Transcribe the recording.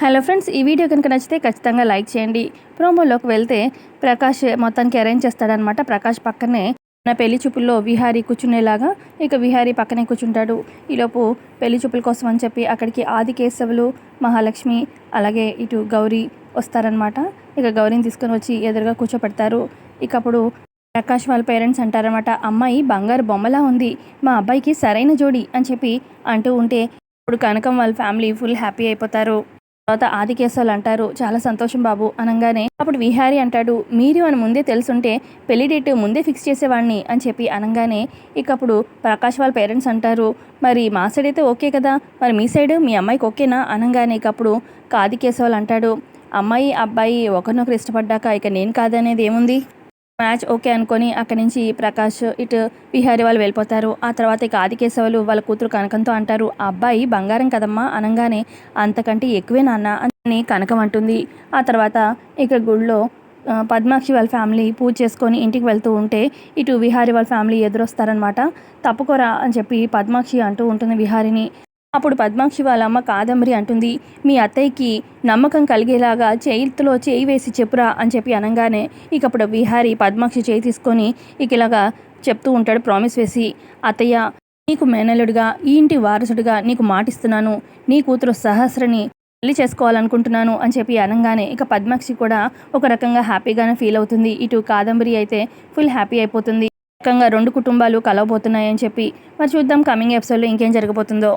Hello friends ఈ video కనుక నచ్చితే ఖచ్చితంగా లైక్ చేయండి. ప్రోమోలోకి వెళ్తే ప్రకాష్ మొత్తానికి అరేంజ్ చేస్తాడనమాట ప్రకాష్ పక్కనే నా పెళ్ళి చూపుల్లో విహారీ కూర్చునేలాగా ఇక విహారీ పక్కనే కూర్చుంటాడు. ఈలోపు పెళ్ళి చూపుల కోసం అని చెప్పి అక్కడికి ఆది కేశవులు మహాలక్ష్మి అలాగే ఇటు గౌరీ వస్తారనమాట ఇక గౌరీని తీసుకొని వచ్చి ఎదురుగా కూర్చోపెడతారు. ఇక అప్పుడు ప్రకాష్ వాళ్ళ పేరెంట్స్ అంటారనమాట అమ్మాయి బంగారు బొమ్మలా ఉంది. మా అబ్బాయికి సరైన జోడి అని చెప్పి అంటూ ఉంటే ఇప్పుడు కనకం వాళ్ళ ఫ్యామిలీ ఫుల్ హ్యాపీ అయిపోతారు. తర్వాత ఆదికేశాలు అంటారు చాలా సంతోషం బాబు అనగానే అప్పుడు విహారి అంటాడు మీరు అని ముందే తెలుసుంటే పెళ్ళి డేట్ ముందే ఫిక్స్ చేసేవాడిని అని చెప్పి అనగానే ఇక అప్పుడు ప్రకాష్ వాళ్ళ పేరెంట్స్ అంటారు మరి మా సైడ్ అయితే ఓకే కదా మరి మీ సైడ్ మీ అమ్మాయికి ఓకేనా అనగానే ఇక అప్పుడు ఆదికేశవులు అంటాడు అమ్మాయి అబ్బాయి ఒకరినొకరు ఇష్టపడ్డాక ఇక నేను కాదనేది ఏముంది? మ్యాచ్ ఓకే అనుకొని అక్కడి నుంచి ప్రకాష్ ఇటు విహారీ వాళ్ళు వెళ్ళిపోతారు. ఆ తర్వాత ఇక ఆదికేశవులు వాళ్ళ కూతురు కనకంతో అంటారు ఆ అబ్బాయి బంగారం కదమ్మా అనగానే అంతకంటే ఎక్కువే నాన్న అని కనకం అంటుంది. ఆ తర్వాత ఇక గుళ్ళో పద్మాక్షి వాళ్ళ ఫ్యామిలీ పూజ చేసుకొని ఇంటికి వెళ్తూ ఉంటే ఇటు విహారీ వాళ్ళ ఫ్యామిలీ ఎదురొస్తారనమాట తప్పుకోరా అని చెప్పి పద్మాక్షి అంటూ ఉంటుంది విహారిని. అప్పుడు పద్మాక్షి వాళ్ళ అమ్మ కాదంబరి అంటుంది మీ అత్తయ్యకి నమ్మకం కలిగేలాగా చేతిలో చేయి వేసి చెప్పురా అని చెప్పి అనగానే ఇక అప్పుడు విహారి పద్మాక్షి చేయి తీసుకొని ఇక ఇలాగా చెప్తూ ఉంటాడు ప్రామిస్ వేసి అత్తయ్య నీకు మేనలుడిగా ఈ ఇంటి వారసుడిగా నీకు మాటిస్తున్నాను. నీ కూతురు సహస్రని పెళ్ళి చేసుకోవాలనుకుంటున్నాను అని చెప్పి అనగానే ఇక పద్మాక్షి కూడా ఒక రకంగా హ్యాపీగానే ఫీల్ అవుతుంది. ఇటు కాదంబరి అయితే ఫుల్ హ్యాపీ అయిపోతుంది. రకంగా రెండు కుటుంబాలు కలవబోతున్నాయని చెప్పి మరి చూద్దాం కమింగ్ ఎపిసోడ్లో ఇంకేం జరగబోతుందో.